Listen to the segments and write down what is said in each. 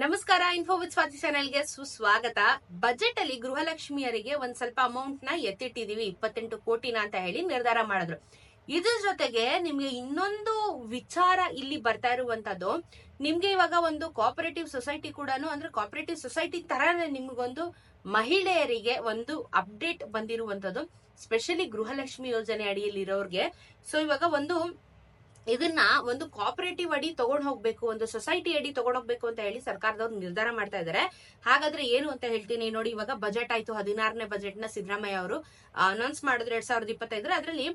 ನಮಸ್ಕಾರ info with Swati ಚಾನೆಲ್ಗೆ ಸುಸ್ವಾಗತ. ಬಜೆಟ್ ಅಲ್ಲಿ ಗೃಹಲಕ್ಷ್ಮಿಯರಿಗೆ ಒಂದ್ ಸ್ವಲ್ಪ ಅಮೌಂಟ್ನ ಎತ್ತಿಟ್ಟಿದೀವಿ. ಇಪ್ಪತ್ತೆಂಟು ಕೋಟಿನ ಅಂತ ಹೇಳಿ ನಿರ್ಧಾರ ಮಾಡಿದ್ರು. ಇದ್ರ ಜೊತೆಗೆ ನಿಮ್ಗೆ ಇನ್ನೊಂದು ವಿಚಾರ ಇಲ್ಲಿ ಬರ್ತಾ ಇರುವಂತದ್ದು. ನಿಮ್ಗೆ ಇವಾಗ ಒಂದು ಕೋಪರೇಟಿವ್ ಸೊಸೈಟಿ ಕೂಡ ಅಂದ್ರೆ ಕೋಪರೇಟಿವ್ ಸೊಸೈಟಿ ತರಾನೇ ನಿಮ್ಗೊಂದು ಮಹಿಳೆಯರಿಗೆ ಒಂದು ಅಪ್ಡೇಟ್ ಬಂದಿರುವಂತದ್ದು. ಸ್ಪೆಷಲಿ ಗೃಹಲಕ್ಷ್ಮಿ ಯೋಜನೆ ಅಡಿಯಲ್ಲಿ ಇರೋರ್ಗೆ. ಸೊ ಇವಾಗ ಒಂದು ಇದನ್ನ ಒಂದು ಕೋಪರೇಟಿವ್ ಅಡಿ ತಗೊಂಡ್ ಹೋಗ್ಬೇಕು, ಒಂದು ಸೊಸೈಟಿ ಅಡಿ ತಗೊಂಡ್ ಹೋಗ್ಬೇಕು ಅಂತ ಹೇಳಿ ಸರ್ಕಾರದವ್ರು ನಿರ್ಧಾರ ಮಾಡ್ತಾ ಇದ್ದಾರೆ ಹಾಗಾದ್ರೆ ಏನು ಅಂತ ಹೇಳ್ತೀನಿ ನೋಡಿ, ಇವಾಗ ಬಜೆಟ್ ಆಯ್ತು, ಹದಿನಾರನೇ ಬಜೆಟ್ನ ಸಿದ್ದರಾಮಯ್ಯ ಅವರು ಅನೌನ್ಸ್ ಮಾಡಿದ್ರು ಎರಡ್ ಸಾವಿರದ ಇಪ್ಪತ್ತೈದರ ಅದರಲ್ಲಿ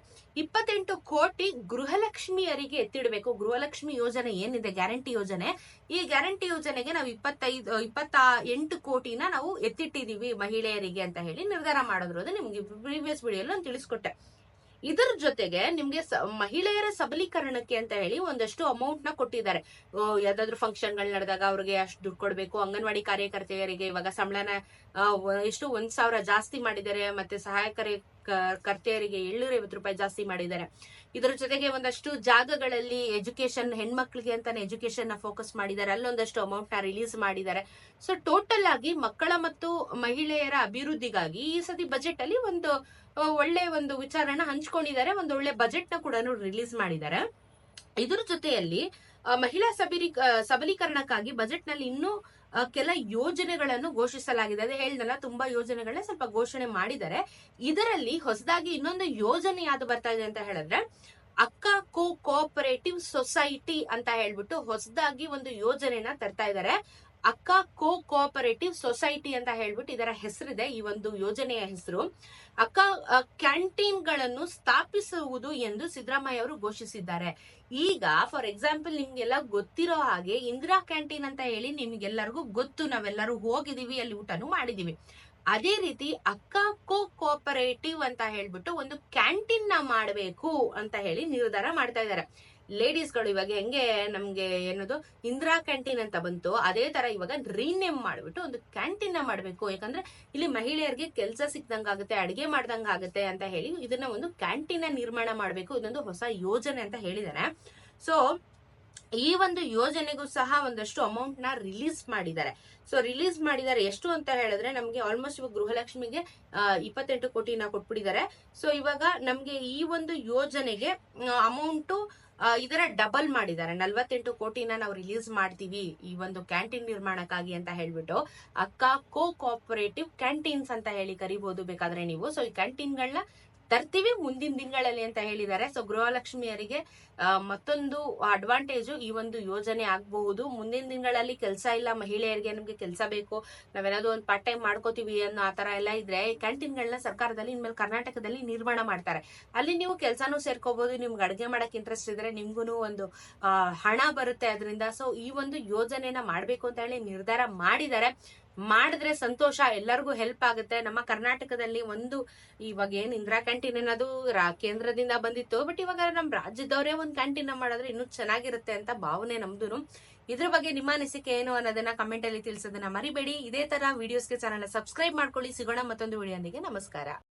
ಇಪ್ಪತ್ತೆಂಟು ಕೋಟಿ ಗೃಹಲಕ್ಷ್ಮಿಯರಿಗೆ ಎತ್ತಿಡಬೇಕು. ಗೃಹಲಕ್ಷ್ಮಿ ಯೋಜನೆ ಏನಿದೆ? ಗ್ಯಾರಂಟಿ ಯೋಜನೆ. ಈ ಗ್ಯಾರಂಟಿ ಯೋಜನೆಗೆ ನಾವು ಇಪ್ಪತ್ತೈದು ಇಪ್ಪತ್ತ ಎಂಟು ಕೋಟಿನ ನಾವು ಎತ್ತಿಟ್ಟಿದೀವಿ ಮಹಿಳೆಯರಿಗೆ ಅಂತ ಹೇಳಿ ನಿರ್ಧಾರ ಮಾಡಿದ್ರು. ಅದು ನಿಮ್ಗೆ ಪ್ರೀವಿಯಸ್ ವಿಡಿಯೋ ನಾನು ತಿಳಿಸ್ಕೊಟ್ಟೆ. ಇದರ ಜೊತೆಗೆ ನಿಮ್ಗೆ ಮಹಿಳೆಯರ ಸಬಲೀಕರಣಕ್ಕೆ ಅಂತ ಹೇಳಿ ಒಂದಷ್ಟು ಅಮೌಂಟ್ನ ಕೊಟ್ಟಿದ್ದಾರೆ. ಯಾವ್ದಾದ್ರು ಫಂಕ್ಷನ್ಗಳು ನಡೆದಾಗ ಅವ್ರಿಗೆ ಅಷ್ಟು ದುಡ್ಡು ಕೊಡ್ಬೇಕು, ಅಂಗನವಾಡಿ ಕಾರ್ಯಕರ್ತೆಯರಿಗೆ ಇವಾಗ ಸಂಬಳನ ಎಷ್ಟು ಒಂದ್ ಸಾವಿರ ಜಾಸ್ತಿ ಮಾಡಿದ್ದಾರೆ, ಮತ್ತೆ ಸಹಾಯಕರ ಕರ್ತೆಯರಿಗೆ ಏಳ್ನೂರ ಐವತ್ತು ರೂಪಾಯಿ ಜಾಸ್ತಿ ಮಾಡಿದ್ದಾರೆ. ಇದರ ಜೊತೆಗೆ ಒಂದಷ್ಟು ಜಾಗಗಳಲ್ಲಿ ಎಜುಕೇಶನ್ ಹೆಣ್ಮಕ್ಳಿಗೆ ಅಂತಾನೆ ಎಜುಕೇಶನ್ನ ಫೋಕಸ್ ಮಾಡಿದ್ದಾರೆ. ಅಲ್ಲೊಂದಷ್ಟು ಅಮೌಂಟ್ನ ರಿಲೀಸ್ ಮಾಡಿದ್ದಾರೆ. ಸೊ ಟೋಟಲ್ ಆಗಿ ಮಕ್ಕಳ ಮತ್ತು ಮಹಿಳೆಯರ ಅಭಿವೃದ್ಧಿಗಾಗಿ ಈ ಸತಿ ಬಜೆಟ್ ಅಲ್ಲಿ ಒಂದು ಒಳ್ಳೆ ಒಂದು ವಿಚಾರನ ಹಂಚ್ಕೊಂಡಿದ್ದಾರೆ. ಒಂದು ಒಳ್ಳೆ ಬಜೆಟ್ನ ಕೂಡ ರಿಲೀಸ್ ಮಾಡಿದ್ದಾರೆ. ಇದ್ರ ಜೊತೆಯಲ್ಲಿ ಮಹಿಳಾ ಸಬಲಿ ಸಬಲೀಕರಣಕ್ಕಾಗಿ ಬಜೆಟ್ನಲ್ಲಿ ಇನ್ನೂ ಕೆಲ ಯೋಜನೆಗಳನ್ನು ಘೋಷಿಸಲಾಗಿದೆ. ಅದೇ ಹೇಳ್ದಲ್ಲ, ತುಂಬಾ ಯೋಜನೆಗಳನ್ನ ಸ್ವಲ್ಪ ಘೋಷಣೆ ಮಾಡಿದ್ದಾರೆ. ಇದರಲ್ಲಿ ಹೊಸದಾಗಿ ಇನ್ನೊಂದು ಯೋಜನೆ ಯಾವ್ದು ಬರ್ತಾ ಇದೆ ಅಂತ ಹೇಳಿದ್ರೆ, ಅಕ್ಕ ಕೋ, ಕೋಆಪರೇಟಿವ್ ಸೊಸೈಟಿ ಅಂತ ಹೇಳ್ಬಿಟ್ಟು ಹೊಸದಾಗಿ ಒಂದು ಯೋಜನೆನ ತರ್ತಾ ಇದ್ದಾರೆ. ಅಕ್ಕ ಕೋ ಕೋಆಪರೇಟಿವ್ ಸೊಸೈಟಿ ಅಂತ ಹೇಳ್ಬಿಟ್ಟು ಇದರ ಹೆಸರಿದೆ, ಈ ಒಂದು ಯೋಜನೆಯ ಹೆಸರು. ಅಕ್ಕ ಕ್ಯಾಂಟೀನ್ಗಳನ್ನು ಸ್ಥಾಪಿಸುವುದು ಎಂದು ಸಿದ್ದರಾಮಯ್ಯ ಅವರು ಘೋಷಿಸಿದ್ದಾರೆ. ಈಗ ಫಾರ್ ಎಕ್ಸಾಂಪಲ್ ನಿಮ್ಗೆಲ್ಲ ಗೊತ್ತಿರೋ ಹಾಗೆ ಇಂದಿರಾ ಕ್ಯಾಂಟೀನ್ ಅಂತ ಹೇಳಿ ನಿಮ್ಗೆಲ್ಲರಿಗೂ ಗೊತ್ತು, ನಾವೆಲ್ಲರೂ ಹೋಗಿದೀವಿ ಅಲ್ಲಿ ಊಟನು ಮಾಡಿದೀವಿ ಅದೇ ರೀತಿ ಅಕ್ಕ ಕೋ ಕೋಪರೇಟಿವ್ ಅಂತ ಹೇಳ್ಬಿಟ್ಟು ಒಂದು ಕ್ಯಾಂಟೀನ್ನ ಮಾಡಬೇಕು ಅಂತ ಹೇಳಿ ನಿರ್ಧಾರ ಮಾಡ್ತಾ ಇದ್ದಾರೆ. ಲೇಡೀಸ್ಗಳು ಇವಾಗ ಹೆಂಗೆ ನಮ್ಗೆ ಏನದು? ಇಂದಿರಾ ಕ್ಯಾಂಟೀನ್ ಅಂತ ಬಂತು. ಅದೇ ತರ ಇವಾಗ ರೀನೇಮ್ ಮಾಡ್ಬಿಟ್ಟು ಒಂದು ಕ್ಯಾಂಟೀನ್ನ ಮಾಡ್ಬೇಕು. ಯಾಕಂದ್ರೆ ಇಲ್ಲಿ ಮಹಿಳೆಯರಿಗೆ ಕೆಲಸ ಸಿಕ್ಕದಂಗ ಆಗುತ್ತೆ, ಅಡಿಗೆ ಮಾಡ್ದಂಗ ಆಗುತ್ತೆ ಅಂತ ಹೇಳಿ ಇದನ್ನ ಒಂದು ಕ್ಯಾಂಟೀನ್ ನಿರ್ಮಾಣ ಮಾಡಬೇಕು. ಇದೊಂದು ಹೊಸ ಯೋಜನೆ ಅಂತ ಹೇಳಿದಾರೆ. ಸೊ ಈ ಒಂದು ಯೋಜನೆಗೂ ಸಹ ಒಂದಷ್ಟು ಅಮೌಂಟ್ನ ರಿಲೀಸ್ ಮಾಡಿದ್ದಾರೆ. ಸೊ ರಿಲೀಸ್ ಮಾಡಿದ್ದಾರೆ ಎಷ್ಟು ಅಂತ ಹೇಳಿದ್ರೆ ನಮ್ಗೆ ಆಲ್ಮೋಸ್ಟ್ ಇವಾಗ ಗೃಹಲಕ್ಷ್ಮಿಗೆ ಇಪ್ಪತ್ತೆಂಟು ಕೋಟಿನ ಕೊಟ್ಬಿಟ್ಟಿದ್ದಾರೆ. ಸೊ ಇವಾಗ ನಮ್ಗೆ ಈ ಒಂದು ಯೋಜನೆಗೆ ಅಮೌಂಟು ಇದರ ಡಬಲ್ ಮಾಡಿದ್ದಾರೆ. ನಲ್ವತ್ತೆಂಟು ಕೋಟಿನ ನಾವು ರಿಲೀಸ್ ಮಾಡ್ತೀವಿ ಈ ಒಂದು ಕ್ಯಾಂಟೀನ್ ನಿರ್ಮಾಣಕ್ಕಾಗಿ ಅಂತ ಹೇಳ್ಬಿಟ್ಟು. ಅಕ್ಕ ಕೋ ಕೋಆಪರೇಟಿವ್ ಕ್ಯಾಂಟೀನ್ಸ್ ಅಂತ ಹೇಳಿ ಕರಿಬಹುದು ಬೇಕಾದ್ರೆ ನೀವು. ಸೊ ಈ ಕ್ಯಾಂಟೀನ್ಗಳನ್ನ ತರ್ತೀವಿ ಮುಂದಿನ ದಿನಗಳಲ್ಲಿ ಅಂತ ಹೇಳಿದ್ದಾರೆ. ಸೊ ಗೃಹಲಕ್ಷ್ಮಿಯರಿಗೆ ಮತ್ತೊಂದು ಅಡ್ವಾಂಟೇಜು ಈ ಒಂದು ಯೋಜನೆ ಆಗಬಹುದು. ಮುಂದಿನ ದಿನಗಳಲ್ಲಿ ಕೆಲಸ ಇಲ್ಲ, ಮಹಿಳೆಯರಿಗೆ ನಮ್ಗೆ ಕೆಲಸ ಬೇಕು. ನಾವೇನಾದ್ರು ಒಂದು ಪಾರ್ಟ್ ಟೈಮ್ ಮಾಡ್ಕೋತೀವಿ ಅನ್ನೋ ಆ ತರ ಎಲ್ಲ ಇದ್ರೆ ಕ್ಯಾಂಟೀನ್ಗಳನ್ನ ಸರ್ಕಾರದಲ್ಲಿ ಇನ್ಮೇಲೆ ಕರ್ನಾಟಕದಲ್ಲಿ ನಿರ್ಮಾಣ ಮಾಡ್ತಾರೆ. ಅಲ್ಲಿ ನೀವು ಕೆಲಸನೂ ಸೇರ್ಕೋಬಹುದು ನಿಮ್ಗೆ ಅಡುಗೆ ಮಾಡಕ್ಕೆ ಇಂಟ್ರೆಸ್ಟ್ ಇದ್ರೆ ನಿಮ್ಗೂ ಒಂದು ಹಣ ಬರುತ್ತೆ ಅದರಿಂದ. ಸೊ ಈ ಒಂದು ಯೋಜನೆನ ಮಾಡಬೇಕು ಅಂತ ಹೇಳಿ ನಿರ್ಧಾರ ಮಾಡಿದ್ದಾರೆ ಮಾಡಿದ್ರೆ ಸಂತೋಷ, ಎಲ್ಲರಿಗೂ ಹೆಲ್ಪ್ ಆಗುತ್ತೆ. ನಮ್ಮ ಕರ್ನಾಟಕದಲ್ಲಿ ಒಂದು ಇವಾಗ ಏನ್ ಇಂದಿರಾ ಕ್ಯಾಂಟೀನ್ ಅನ್ನೋದು ಕೇಂದ್ರದಿಂದ ಬಂದಿತ್ತು. ಬಟ್ ಇವಾಗ ನಮ್ಮ ರಾಜ್ಯದವರೇ ಒಂದು ಕ್ಯಾಂಟೀನ್ ಮಾಡಿದ್ರೆ ಇನ್ನೂ ಚೆನ್ನಾಗಿರುತ್ತೆ ಅಂತ ಭಾವನೆ ನಮ್ದು ಇದ್ರ ಬಗ್ಗೆ ನಿಮ್ಮ ಅನಿಸಿಕೆ ಏನು ಅನ್ನೋದನ್ನ ಕಮೆಂಟ್ ಅಲ್ಲಿ ತಿಳಿಸೋದನ್ನ ಮರಿಬೇಡಿ. ಇದೇ ತರ ವಿಡಿಯೋಸ್ಗೆ ಚಾನಲ್ ಸಬ್ಸ್ಕ್ರೈಬ್ ಮಾಡ್ಕೊಳ್ಳಿ. ಸಿಗೋಣ ಮತ್ತೊಂದು ವಿಡಿಯೋಂದಿಗೆ ನಮಸ್ಕಾರ.